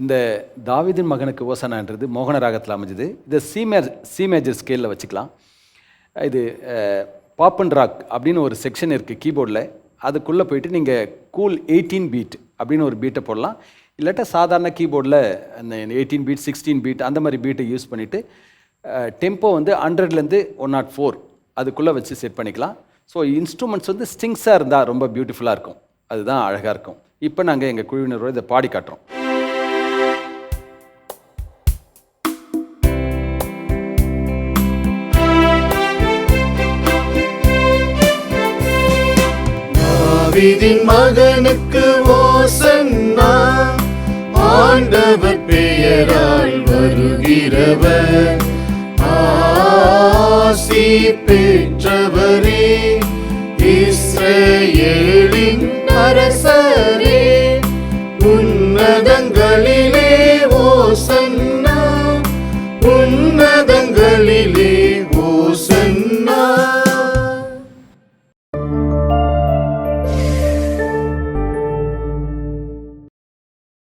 இந்த தாவிதின் மகனுக்கு ஓசனான்றது மோகன ராகத்தில் அமைஞ்சது. இதை சி மேஜ் மேஜர் ஸ்கேலில் வச்சுக்கலாம். இது பாப்பன் ராக் அப்படின்னு ஒரு செக்ஷன் இருக்குது கீபோர்டில் அதுக்குள்ளே போயிட்டு நீங்கள் கூல் எயிட்டீன் பீட் அப்படின்னு ஒரு பீட்டை போடலாம். இல்லாட்டா சாதாரண கீபோர்டில் அந்த எயிட்டீன் பீட் சிக்ஸ்டீன் பீட் அந்த மாதிரி பீட்டை யூஸ் பண்ணிவிட்டு டெம்போ வந்து ஹண்ட்ரட்லேருந்து ஒன் நாட் oh ஃபோர் அதுக்குள்ளே வச்சு செட் பண்ணிக்கலாம். ஸோ இன்ஸ்ட்ருமெண்ட்ஸ் வந்து ஸ்டிங்ஸாக இருந்தால் ரொம்ப பியூட்டிஃபுல்லாக இருக்கும். அதுதான் அழகாக இருக்கும். இப்போ நாங்கள் எங்கள் குழுவினரோட இதை பாடி காட்டுறோம். தாவிதின் மகனுக்கு ஓசன்னா ஆண்டவர் பெயரால் வருகிறவர். ஆசி பெற்றவரே இஸ்ரேலின் அரசரே.